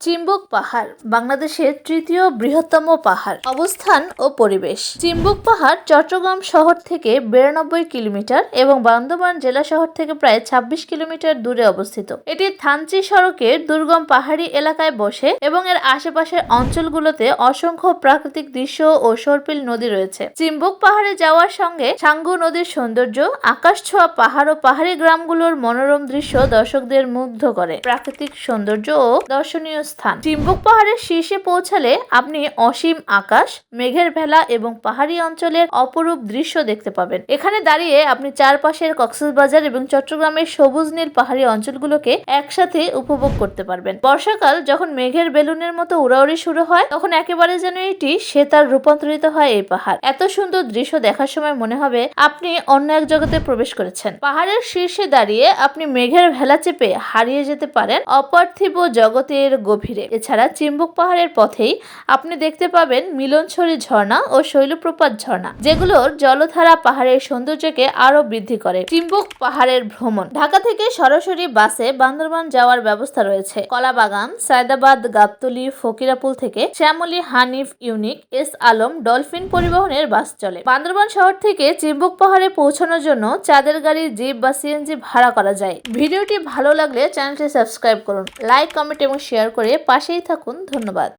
চিম্বুক পাহাড়, বাংলাদেশের তৃতীয় বৃহত্তম পাহাড়। অবস্থান ও পরিবেশ। চিম্বুক পাহাড় চট্টগ্রাম শহর থেকে বিরানব্বই কিলোমিটার এবং বান্দরবান জেলা শহর থেকে প্রায় ২৬ কিলোমিটার দূরে অবস্থিত। এটি থানচি সড়কের দুর্গম পাহাড়ি এলাকায় বসে এবং এর আশেপাশের অঞ্চলগুলোতে অসংখ্য প্রাকৃতিক দৃশ্য ও সর্পিল নদী রয়েছে। চিম্বুক পাহাড়ে যাওয়ার সঙ্গে সাঙ্গু নদীর সৌন্দর্য আকাশ ছোঁয়া পাহাড় ও পাহাড়ি গ্রামগুলোর মনোরম দৃশ্য দর্শকদের মুগ্ধ করে। প্রাকৃতিক সৌন্দর্য ও দর্শনীয় স্থান। চিম্বুক পাহাড়ের শীর্ষে পৌঁছালে আপনি অসীম আকাশ, মেঘের ভেলা এবং পাহাড়ি অঞ্চলের অপরূপ দৃশ্য দেখতে পাবেন। এখানে দাঁড়িয়ে আপনি চারপাশের কক্সবাজার এবং চট্টগ্রামের সবুজ নীল পাহাড়ি অঞ্চলগুলোকে একসাথে উপভোগ করতে পারবেন। বর্ষাকাল যখন মেঘের বেলুনের মতো উড়াউড়ি শুরু হয়, তখন একেবারে যেন এটি সেতার রূপান্তরিত হয় এই পাহাড়। এত সুন্দর দৃশ্য দেখার সময় মনে হবে আপনি অন্য এক জগতে প্রবেশ করেছেন। পাহাড়ের শীর্ষে দাঁড়িয়ে আপনি মেঘের ভেলা চেপে হারিয়ে যেতে পারেন অপার্থিব জগতের গভীরে। এছাড়া চিম্বুক পাহাড়ের পথেই আপনি দেখতে পাবেন মিলনছড়ি ঝর্ণা ও শৈলপ্রপাত ঝর্ণা, যেগুলোর জলধারা পাহাড়ের সৌন্দর্যকে আরও বৃদ্ধি করে। চিম্বুক পাহাড়ের ভ্রমণ। ঢাকা থেকে সরাসরি বাসে বান্দরবান যাওয়ার ব্যবস্থা রয়েছে। কলাবাগান, সায়দাবাদ, গাবতলি, ফকিরাপুল থেকে Shyamoli Hanif Unique, S Alam Dolphin পরিবহনের বাস চলে। বান্দরবান শহর থেকে চিম্বুক পাহাড়ে পৌঁছানোর জন্য চাঁদের গাড়ি, জিপ বা সিএনজি ভাড়া করা যায়। ভিডিওটি ভালো লাগলে চ্যানেলটি সাবস্ক্রাইব করুন, লাইক, কমেন্ট এবং শেয়ার পাশেই থাকুন ধন্যবাদ।